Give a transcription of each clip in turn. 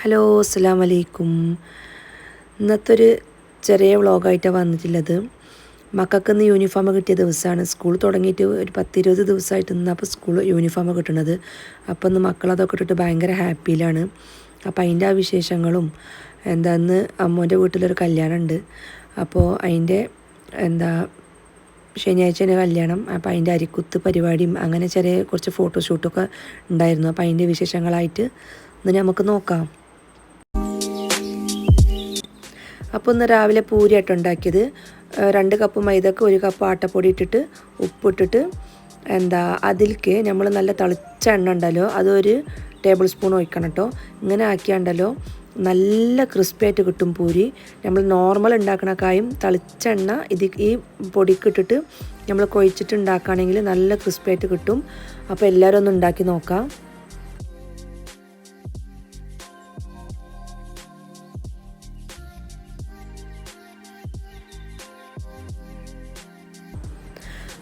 Hello അസ്സാം വലൈക്കും ഇന്നത്തെ ഒരു ചെറിയ വ്ളോഗായിട്ടാണ് വന്നിട്ടുള്ളത്. മക്കൾക്ക് ഇന്ന് യൂണിഫോം കിട്ടിയ ദിവസമാണ് സ്കൂൾ തുടങ്ങിയിട്ട് ഒരു പത്തിരുപത് ദിവസമായിട്ട് ഇന്ന് അപ്പോൾ സ്കൂൾ യൂണിഫോം കിട്ടുന്നത് അപ്പോൾ ഇന്ന് മക്കളതൊക്കെ ഇട്ടിട്ട് ഭയങ്കര ഹാപ്പിയിലാണ്. അപ്പോൾ അതിന്റെ ആ വിശേഷങ്ങളും എന്താ ഇന്ന് അമ്മൂന്റെ വീട്ടിലൊരു കല്യാണം ഉണ്ട് അപ്പോൾ അതിന്റെ എന്താ ശനിയാഴ്ച കല്യാണം. അപ്പോൾ അതിന്റെ അരിക്കുത്ത് പരിപാടിയും അങ്ങനെ ചെറിയ കുറച്ച് ഫോട്ടോഷൂട്ടൊക്കെ ഉണ്ടായിരുന്നു. അപ്പോൾ അതിന്റെ വിശേഷങ്ങളായിട്ട് ഇന്ന് നമുക്ക് നോക്കാം. അപ്പോൾ ഇന്ന് രാവിലെ പൂരിയായിട്ട് ഉണ്ടാക്കിയത്. രണ്ട് കപ്പ് മൈദക്ക് ഒരു കപ്പ് ആട്ടപ്പൊടി ഇട്ടിട്ട് ഉപ്പിട്ടിട്ട് എന്താ അതിലേക്ക് നമ്മൾ നല്ല തിളച്ച എണ്ണ ഉണ്ടല്ലോ അതൊരു ടേബിൾ സ്പൂൺ ഒഴിക്കണം കേട്ടോ ഇങ്ങനെ ആക്കിയാണ്ടല്ലോ നല്ല ക്രിസ്പി ആയിട്ട് കിട്ടും പൂരി. നമ്മൾ നോർമൽ ഉണ്ടാക്കണക്കായും തളിച്ച എണ്ണ ഇത് ഈ പൊടിക്ക് ഇട്ടിട്ട് നമ്മൾ കൊഴിച്ചിട്ട് ഉണ്ടാക്കുകയാണെങ്കിൽ നല്ല ക്രിസ്പി ആയിട്ട് കിട്ടും. അപ്പോൾ എല്ലാവരും ഒന്ന് ഉണ്ടാക്കി നോക്കാം.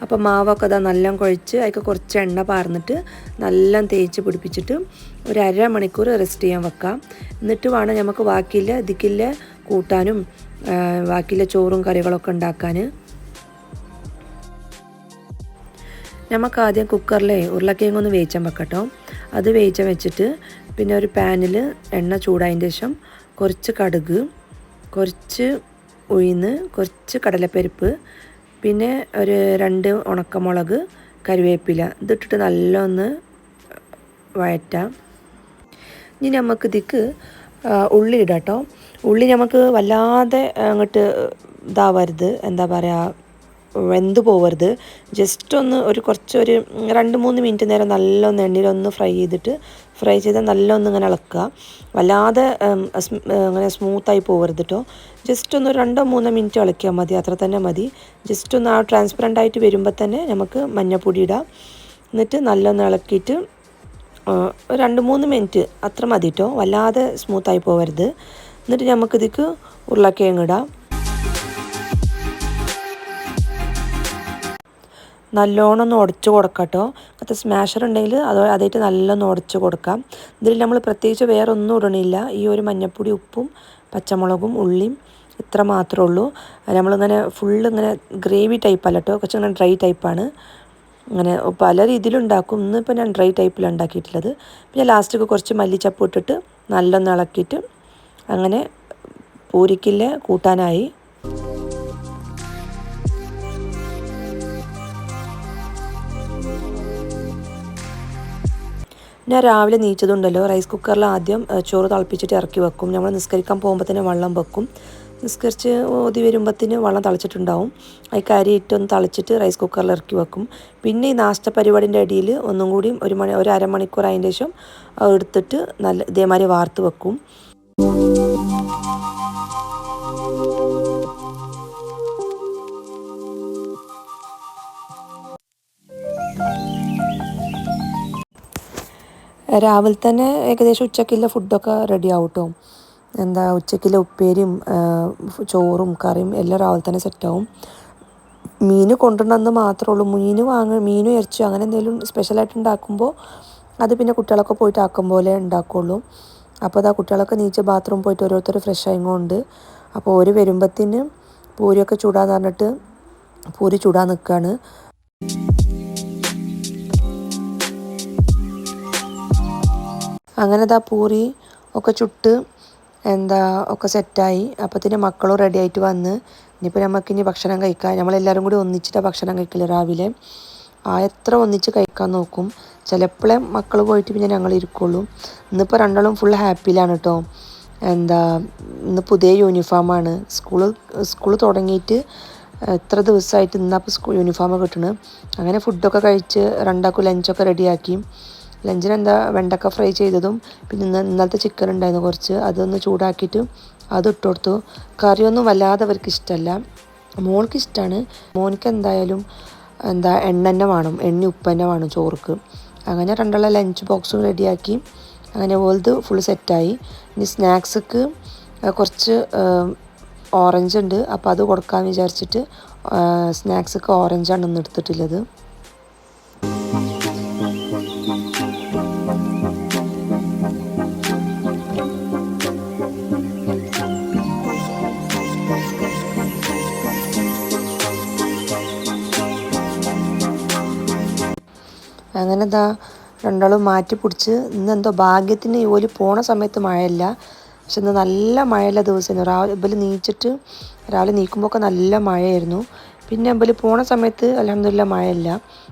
അപ്പോൾ മാവൊക്കെ അതാ നല്ല കുഴച്ച് അതിൽ കുറച്ച് എണ്ണ പാർന്നിട്ട് നല്ല തേച്ച് പിടിപ്പിച്ചിട്ട് ഒരു അര മണിക്കൂർ റെസ്റ്റ് ചെയ്യാൻ വെക്കാം. എന്നിട്ട് വേണം നമുക്ക് ബാക്കിയില്ല ഇതിക്കില്ല കൂട്ടാനും ബാക്കിയില്ല ചോറും കറികളൊക്കെ ഉണ്ടാക്കാൻ നമുക്ക് ആദ്യം കുക്കറിലെ ഉരുളക്കിഴങ്ങ് ഒന്ന് വേവിച്ചാൻ വെക്കട്ടോ. അത് വേവിച്ച വെച്ചിട്ട് പിന്നെ ഒരു പാനിൽ എണ്ണ ചൂടായതിന് ശേഷം കുറച്ച് കടുക് കുറച്ച് ഉഴുന്ന് കുറച്ച് കടലപ്പരിപ്പ് പിന്നെ ഒരു രണ്ട് ഉണക്കമുളക് കറിവേപ്പില. ഇതിട്ടിട്ട് നല്ലൊന്ന് വഴറ്റാം. ഇനി നമുക്ക് ഇതിക്ക് ഉള്ളി ഇടാം കേട്ടോ ഉള്ളി നമുക്ക് വല്ലാതെ അങ്ങോട്ട് ഇതാവരുത്. എന്താ പറയുക വെന്ത് പോവരുത്. ജസ്റ്റ് ഒന്ന് ഒരു കുറച്ചൊരു രണ്ട് മൂന്ന് മിനിറ്റ് നേരം നല്ലൊന്ന് എണ്ണയിലൊന്ന് ഫ്രൈ ചെയ്തിട്ട് ഫ്രൈ ചെയ്താൽ നല്ലൊന്ന് ഇങ്ങനെ ഇളക്കുക. വല്ലാതെ അങ്ങനെ സ്മൂത്തായി പോവരുത് കേട്ടോ ജസ്റ്റ് ഒന്ന് രണ്ടോ മൂന്നോ മിനിറ്റ് ഇളക്കിയാൽ മതി. അത്ര തന്നെ മതി. ജസ്റ്റ് ഒന്ന് ആ ട്രാൻസ്പെറന്റ് ആയിട്ട് വരുമ്പോൾ തന്നെ നമുക്ക് മഞ്ഞപ്പൊടി ഇടാം. എന്നിട്ട് നല്ലൊന്ന് ഇളക്കിയിട്ട് രണ്ട് മൂന്ന് മിനിറ്റ് അത്ര മതി കേട്ടോ വല്ലാതെ സ്മൂത്തായി പോവരുത്. എന്നിട്ട് നമുക്കിതിക്ക് ഉരുളക്കിഴങ്ങ് ഇടാം. നല്ലോണം ഒന്ന് ഉടച്ചു കൊടുക്കാം കേട്ടോ അത് സ്മാഷർ ഉണ്ടെങ്കിൽ അത് അതായിട്ട് നല്ലോണം ഉടച്ചു കൊടുക്കാം. ഇതിൽ നമ്മൾ പ്രത്യേകിച്ച് വേറെ ഒന്നും ഇടണില്ല. ഈ ഒരു മഞ്ഞപ്പൊടി ഉപ്പും പച്ചമുളകും ഉള്ളിയും ഇത്ര മാത്രമേ ഉള്ളൂ. നമ്മളിങ്ങനെ ഫുള്ള് ഇങ്ങനെ ഗ്രേവി ടൈപ്പ് കേട്ടോ കുറച്ച് ഇങ്ങനെ ഡ്രൈ ടൈപ്പാണ് അങ്ങനെ പല രീതിയിലുണ്ടാക്കും ഇന്നിപ്പോൾ ഞാൻ ഡ്രൈ ടൈപ്പിലാണ് ഉണ്ടാക്കിയിട്ടുള്ളത്. പിന്നെ ലാസ്റ്റൊക്കെ കുറച്ച് മല്ലിച്ചപ്പ് ഇട്ടിട്ട് നല്ലൊന്ന് ഇളക്കിയിട്ട് അങ്ങനെ പൂരിക്കില്ല കൂട്ടാനായി. ഞാൻ രാവിലെ നീച്ചതുണ്ടല്ലോ. റൈസ് കുക്കറിൽ ആദ്യം ചോറ് തിളപ്പിച്ചിട്ട് ഇറക്കി വെക്കും. നമ്മൾ നിസ്കരിക്കാൻ പോകുമ്പോൾ തന്നെ വെള്ളം വെക്കും. നിസ്കരിച്ച് ഓതി വരുമ്പത്തിന് വെള്ളം തളിച്ചിട്ടുണ്ടാവും. അതിൽ കരി ഇട്ടൊന്ന് തളിച്ചിട്ട് റൈസ് കുക്കറിൽ ഇറക്കി വെക്കും. പിന്നെ ഈ നാഷ്ട പരിപാടിന്റെ അടിയിൽ ഒന്നും കൂടി ഒരു മണി ഒരു അരമണിക്കൂർ അതിന്റെ ശേഷം എടുത്തിട്ട് നല്ല ഇതേമാതിരി വാർത്ത് വെക്കും. രാവിലെ തന്നെ ഏകദേശം ഉച്ചക്കുള്ള ഫുഡൊക്കെ റെഡി ആവും എന്താ ഉച്ചക്കുള്ള ഉപ്പേരിയും ചോറും കറിയും എല്ലാം രാവിലെ തന്നെ സെറ്റാവും മീൻ കൊണ്ടുവരണമെന്ന് മാത്രമേ ഉള്ളൂ. മീൻ വാങ്ങ മീനും ഇറച്ചി അങ്ങനെ എന്തെങ്കിലും സ്പെഷ്യലായിട്ട് ഉണ്ടാക്കുമ്പോൾ അത് പിന്നെ കുട്ടികളൊക്കെ പോയിട്ട് ആക്കും പോലെ ഉണ്ടാക്കുള്ളൂ. അപ്പോൾ അതാ കുട്ടികളൊക്കെ നീച്ച് ബാത്റൂം പോയിട്ട് ഓരോരുത്തർ ഫ്രഷ് ആയിക്കൊണ്ട് അപ്പോൾ ഒരു വരുമ്പത്തിന് പൂരിയൊക്കെ ചൂടാന്ന് പറഞ്ഞിട്ട് പൂരി ചൂടാൻ നിൽക്കുകയാണ് അങ്ങനെ ഇതാ പൂറി ഒക്കെ ചുട്ട് എന്താ ഒക്കെ സെറ്റായി. അപ്പത്തിന് മക്കളും റെഡി ആയിട്ട് വന്ന് ഇനിയിപ്പോൾ നമുക്ക് ഇനി ഭക്ഷണം കഴിക്കാം. നമ്മളെല്ലാവരും കൂടി ഒന്നിച്ചിട്ടാണ് ഭക്ഷണം കഴിക്കില്ല രാവിലെ. ആ എത്ര ഒന്നിച്ച് കഴിക്കാൻ നോക്കും. ചിലപ്പോഴേ മക്കൾ പോയിട്ട് പിന്നെ ഞങ്ങൾ ഇരിക്കുള്ളൂ. ഇന്നിപ്പോൾ രണ്ടാളും ഫുൾ ഹാപ്പിയിലാണ് കേട്ടോ എന്താ ഇന്ന് പുതിയ യൂണിഫോമാണ് സ്കൂൾ സ്കൂൾ തുടങ്ങിയിട്ട് എത്ര ദിവസമായിട്ട് ഇന്നപ്പോൾ സ്കൂൾ യൂണിഫോം കിട്ടണ്. അങ്ങനെ ഫുഡൊക്കെ കഴിച്ച് രണ്ടാക്കും ലഞ്ചൊക്കെ റെഡിയാക്കി ലഞ്ചിന് എന്താ വെണ്ടക്ക ഫ്രൈ ചെയ്തതും പിന്നെ ഇന്ന് ഇന്നലത്തെ ചിക്കൻ ഉണ്ടായിരുന്നു കുറച്ച്. അതൊന്ന് ചൂടാക്കിയിട്ട് അത് ഇട്ട് കൊടുത്തു കറിയൊന്നും വല്ലാതെ അവർക്ക് ഇഷ്ടമല്ല മോൾക്ക് ഇഷ്ടമാണ് മോനിക്ക് എന്തായാലും എന്താ എണ്ണ തന്നെ വേണം. എണ്ണ ഉപ്പ് തന്നെ വേണം ചോറുക്ക് അങ്ങനെ രണ്ടുള്ള ലഞ്ച് ബോക്സും റെഡിയാക്കി അങ്ങനെ പോലത് ഫുൾ സെറ്റായി ഇനി സ്നാക്സ്ക്ക് കുറച്ച് ഓറഞ്ച് ഉണ്ട്. അപ്പോൾ അത് കൊടുക്കാമെന്ന് വിചാരിച്ചിട്ട് സ്നാക്സൊക്കെ ഓറഞ്ചാണ് ഇന്ന് എടുത്തിട്ടുള്ളത്. അങ്ങനെ എന്താ രണ്ടാളും മാറ്റി പിടിച്ച് ഇന്ന് എന്തോ ഭാഗ്യത്തിന് ജോലി പോണ സമയത്ത് മഴയില്ല. പക്ഷെ ഇന്ന് നല്ല മഴയുള്ള ദിവസമായിരുന്നു രാവിലെ ഇബൽ നീച്ചിട്ട് രാവിലെ നീക്കുമ്പോഴൊക്കെ നല്ല മഴയായിരുന്നു. പിന്നെ ഇബൽ പോണ സമയത്ത് അലഹമില്ല മഴയില്ല.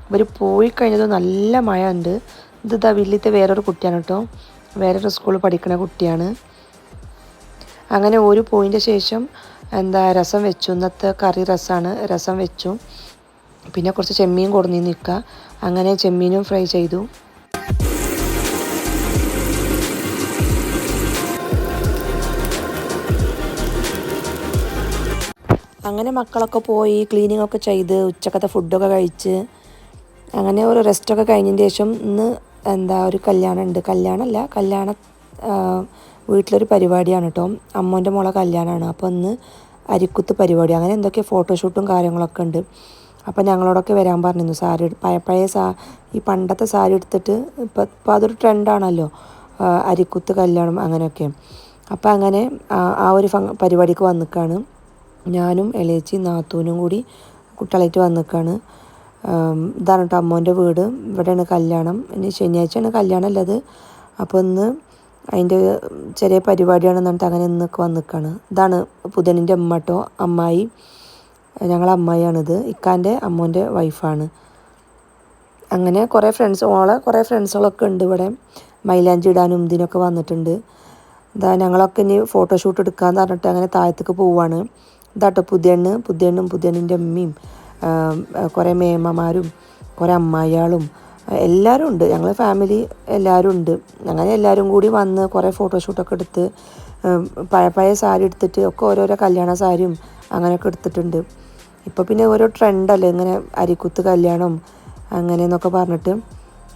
ഇവർ പോയി കഴിഞ്ഞത് നല്ല മഴ ഉണ്ട് ഇത് ഇതാ വലിയത്തെ വേറൊരു കുട്ടിയാണ് കേട്ടോ വേറൊരു സ്കൂളിൽ പഠിക്കുന്ന കുട്ടിയാണ്. അങ്ങനെ ഒരു പോയിന്റെ ശേഷം എന്താ രസം വെച്ചു. ഇന്നത്തെ കറി രസമാണ് രസം വെച്ചു. പിന്നെ കുറച്ച് ചെമ്മീൻ കൊടുന്നി നിൽക്കുക അങ്ങനെ ചെമ്മീനും ഫ്രൈ ചെയ്തു. അങ്ങനെ മക്കളൊക്കെ പോയി ക്ലീനിങ് ഒക്കെ ചെയ്ത് ഉച്ചക്കത്തെ ഫുഡൊക്കെ കഴിച്ച്. അങ്ങനെ ഒരു റെസ്റ്റൊക്കെ കഴിഞ്ഞതിന് ശേഷം ഇന്ന് എന്താ ഒരു കല്യാണം ഉണ്ട്. കല്യാണമല്ല കല്യാണ വീട്ടിലൊരു പരിപാടിയാണ് കേട്ടോ അമ്മോന്റെ മോളെ കല്യാണമാണ് അപ്പോൾ ഇന്ന് അരിക്കുത്ത് പരിപാടി. അങ്ങനെ എന്തൊക്കെ ഫോട്ടോഷൂട്ടും കാര്യങ്ങളൊക്കെ ഉണ്ട്. അപ്പോൾ ഞങ്ങളോടൊക്കെ വരാൻ പറഞ്ഞിരുന്നു സാരി പഴയ പഴയ സാ ഈ പണ്ടത്തെ സാരി എടുത്തിട്ട് ഇപ്പം ഇപ്പം അതൊരു ട്രെൻഡാണല്ലോ. അരിക്കുത്ത് കല്യാണം അങ്ങനെയൊക്കെ. അപ്പോൾ അങ്ങനെ ആ ഒരു ഫ പരിപാടിക്ക് വന്നിക്കാണ്. ഞാനും എളേച്ചി നാത്തൂനും കൂടി കുട്ടികളായിട്ട് വന്നിക്കാണ്. ഇതാണ് കേട്ടോ അമ്മോന്റെ വീട്. ഇവിടെയാണ് കല്യാണം. ഇനി ശനിയാഴ്ചയാണ് കല്യാണം ഉള്ളത് അപ്പോൾ ഇന്ന് അതിന്റെ ചെറിയ പരിപാടിയാണെന്ന് പറഞ്ഞിട്ട് അങ്ങനെ ഇന്നൊക്കെ വന്നിക്കാണ്. ഇതാണ് പുതനിന്റെ അമ്മ കേട്ടോ. അമ്മായി. ഞങ്ങളെ അമ്മായിയാണിത് ഇക്കാന്റെ അമ്മോന്റെ വൈഫാണ് അങ്ങനെ കുറേ ഫ്രണ്ട്സ് ഓളെ കുറേ ഫ്രണ്ട്സുകളൊക്കെ ഉണ്ട് ഇവിടെ. മൈലാഞ്ചി ഇടാനും ഇതിനൊക്കെ വന്നിട്ടുണ്ട്. ഇതാ ഞങ്ങളൊക്കെ ഇനി ഫോട്ടോഷൂട്ട് എടുക്കാമെന്ന് പറഞ്ഞിട്ട് അങ്ങനെ താഴത്തേക്ക് പോവുകയാണ് ഇതാട്ടോ പുതിയണ്ണ് പുതിയണ്ണും പുതിയണ്ണിന്റെ അമ്മയും കുറേ മേമ്മമാരും കുറേ അമ്മായിയാളും എല്ലാവരും ഉണ്ട്. ഞങ്ങൾ ഫാമിലി എല്ലാവരും ഉണ്ട്. അങ്ങനെ എല്ലാവരും കൂടി വന്ന് കുറേ ഫോട്ടോഷൂട്ടൊക്കെ എടുത്ത് പഴയ പഴയ സാരി എടുത്തിട്ട് ഒക്കെ ഓരോരോ കല്യാണ സാരിയും അങ്ങനെയൊക്കെ എടുത്തിട്ടുണ്ട്. ഇപ്പോൾ പിന്നെ ഓരോ ട്രെൻഡല്ലേ ഇങ്ങനെ അരിക്കുത്ത് കല്യാണം അങ്ങനെ എന്നൊക്കെ പറഞ്ഞിട്ട്.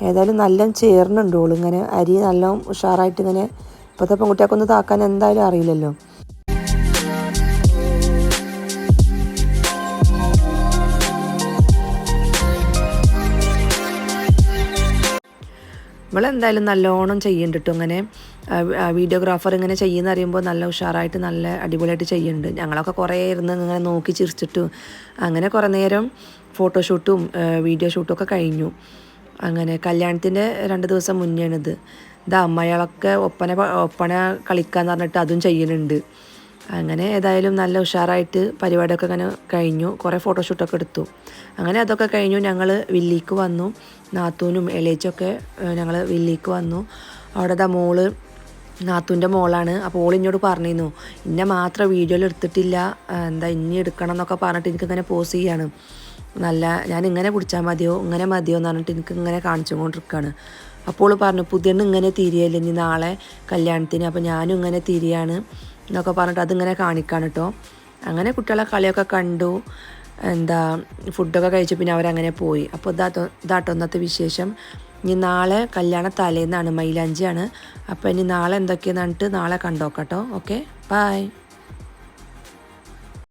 ഏതായാലും നല്ല ചേർന്നുണ്ട് ഇങ്ങനെ അരി നല്ല ഉഷാറായിട്ട് ഇങ്ങനെ ഇപ്പോഴത്തെ പെൺകുട്ടികൾക്കൊന്നും താക്കാൻ എന്തായാലും അറിയില്ലല്ലോ. നമ്മളെന്തായാലും നല്ലോണം ചെയ്യുന്നുണ്ട് കേട്ടോ അങ്ങനെ വീഡിയോഗ്രാഫർ ഇങ്ങനെ ചെയ്യുന്ന അറിയുമ്പോൾ നല്ല ഉഷാറായിട്ട് നല്ല അടിപൊളിയായിട്ട് ചെയ്യുന്നുണ്ട്. ഞങ്ങളൊക്കെ കുറേ ഇരുന്ന് ഇങ്ങനെ നോക്കി ചിരിച്ചിട്ടു. അങ്ങനെ കുറേ നേരം ഫോട്ടോഷൂട്ടും വീഡിയോ ഷൂട്ടും ഒക്കെ കഴിഞ്ഞു. അങ്ങനെ കല്യാണത്തിന്റെ രണ്ട് ദിവസം മുന്നെയാണിത്. ഇത് അമ്മയാളൊക്കെ ഒപ്പന ഒപ്പന കളിക്കാന്ന് പറഞ്ഞിട്ട് അതും ചെയ്യുന്നുണ്ട്. അങ്ങനെ ഏതായാലും നല്ല ഉഷാറായിട്ട് പരിപാടിയൊക്കെ അങ്ങനെ കഴിഞ്ഞു. കുറേ ഫോട്ടോഷൂട്ടൊക്കെ എടുത്തു. അങ്ങനെ അതൊക്കെ കഴിഞ്ഞു. ഞങ്ങൾ വില്ലിക്ക് വന്നു. നാത്തൂനും എളേച്ചൊക്കെ ഞങ്ങൾ വില്ലിക്ക് വന്നു. അവിടെ ദാ മോൾ നാത്തൂന്റെ മോളാണ്. അപ്പോൾ ഓൾ എന്നോട് പറഞ്ഞിരുന്നു ഇന്നെ മാത്രം വീഡിയോയിൽ എടുത്തിട്ടില്ല. എന്താ ഇനി എടുക്കണം എന്നൊക്കെ പറഞ്ഞിട്ട് എനിക്കിങ്ങനെ പോസ് ചെയ്യാണ്. നല്ല ഞാൻ ഇങ്ങനെ പിടിച്ചാൽ മതിയോ? ഇങ്ങനെ മതിയോ എന്ന് പറഞ്ഞിട്ട് എനിക്ക് ഇങ്ങനെ കാണിച്ചു കൊണ്ടിരിക്കുകയാണ് അപ്പോൾ പറഞ്ഞു പുതിയണ്ണ് ഇങ്ങനെ തിരിയല്ലേ? ഇനി നാളെ കല്യാണത്തിന് അപ്പോൾ ഞാനും ഇങ്ങനെ തിരിയാണ്. എന്നൊക്കെ പറഞ്ഞിട്ട് അതിങ്ങനെ കാണിക്കാണ് കേട്ടോ. അങ്ങനെ കുട്ടികളെ കളിയൊക്കെ കണ്ടു. എന്താ ഫുഡൊക്കെ കഴിച്ചു. പിന്നെ അവരങ്ങനെ പോയി. അപ്പോൾ ഇതാട്ടോ ഇതാട്ടോ വിശേഷം. ഇനി നാളെ കല്യാണ തലേന്നാണ് മൈലാഞ്ചിയാണ്. അപ്പോൾ ഇനി നാളെ എന്തൊക്കെയാണെന്ന് പറഞ്ഞിട്ട് നാളെ കണ്ടോക്കാട്ടോ ഓക്കെ ബായ്